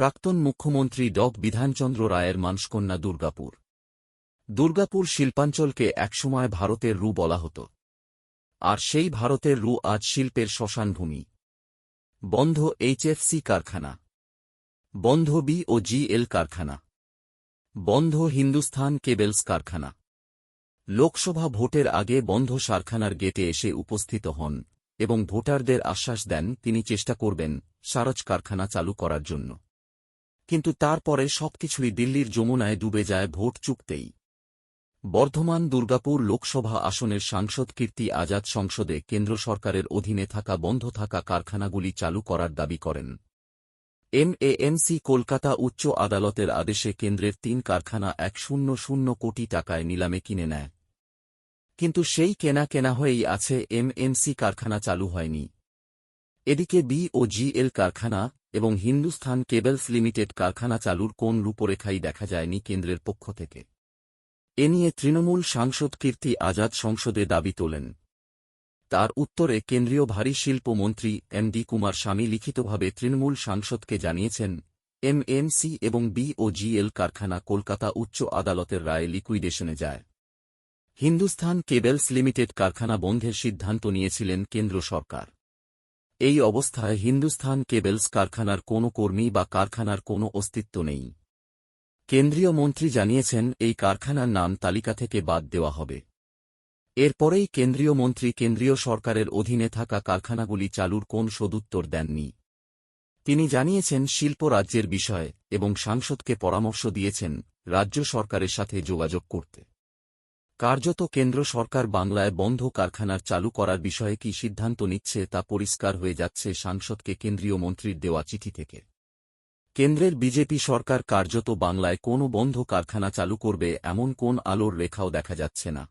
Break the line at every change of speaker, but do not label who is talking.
প্রাক্তন মুখ্যমন্ত্রী ডক বিধানচন্দ্র রায়ের মানসকন্যা দুর্গাপুর। দুর্গাপুর শিল্পাঞ্চলকে একসময় ভারতের রু বলা হতো। আর সেই ভারতের রু আজ শিল্পের শ্মশানভূমি। বন্ধ এইচএফসি কারখানা। বন্ধ বি ও জি এল কারখানা। বন্ধ হিন্দুস্থান কেবেলস কারখানা। লোকসভা ভোটের আগে বন্ধ সারখানার গেটে এসে উপস্থিত হন এবং ভোটারদের আশ্বাস দেন, তিনি চেষ্টা করবেন সারজ কারখানা চালু করার জন্য। কিন্তু তারপরে সবকিছুই দিল্লির যমুনায় ডুবে যায় ভোট চুকতেই। বর্ধমান দুর্গাপুর লোকসভা আসনের সাংসদ কীর্তি আজাদ সংসদে কেন্দ্র সরকারের অধীনে থাকা বন্ধ থাকা কারখানাগুলি চালু করার দাবি করেন। এমএএমসি কলকাতা উচ্চ আদালতের আদেশে কেন্দ্রের তিন কারখানা এক শূন্য শূন্য কোটি টাকায় নিলামে কিনে নেয়। কিন্তু সেই কেনা কেনা হয়েই আছে এমএমসি কারখানা চালু হয়নি। এদিকে বি ও জিএল কারখানা এবং হিন্দুস্থান কেবলস লিমিটেড কারখানা চালুর কোন রূপরেখাই দেখা যায়নি কেন্দ্রের পক্ষ থেকে। এ নিয়ে তৃণমূল সাংসদ কীর্তি আজাদ সংসদে দাবি তোলেন। তার উত্তরে কেন্দ্রীয় ভারী শিল্প মন্ত্রী এম ডি কুমার স্বামী লিখিতভাবে তৃণমূল সাংসদকে জানিয়েছেন এমএমসি এবং বি ও জিএল কারখানা কলকাতা উচ্চ আদালতের রায়ে লিকুইডেশনে যায়। হিন্দুস্থান কেবলস লিমিটেড কারখানা বন্ধের সিদ্ধান্ত নিয়েছিলেন কেন্দ্র সরকার। এই অবস্থায় হিন্দুস্থান কেবলস কারখানার কোনো কর্মী বা কারখানার কোনো অস্তিত্ব নেই। কেন্দ্রীয় মন্ত্রী জানিয়েছেন, এই কারখানার নাম তালিকা থেকে বাদ দেওয়া হবে। এরপরেই কেন্দ্রীয় মন্ত্রী কেন্দ্রীয় সরকারের অধীনে থাকা কারখানাগুলি চালুর কোন সদুত্তর দেননি। তিনি জানিয়েছেন, শিল্প রাজ্যের বিষয়ে এবং সাংসদকে পরামর্শ দিয়েছেন, রাজ্য সরকারের সাথে যোগাযোগ করতে। কার্যত কেন্দ্র সরকার বাংলায় বন্ধ কারখানার চালু করার বিষয়ে কি সিদ্ধান্ত নিচ্ছে তা পরিষ্কার হয়ে যাচ্ছে সাংসদকে কেন্দ্রীয় মন্ত্রীর দেওয়া চিঠি থেকে। কেন্দ্রের বিজেপি সরকার কার্যত বাংলায় কোনো বন্ধ কারখানা চালু করবে এমন কোন আলোর রেখাও দেখা যাচ্ছে না।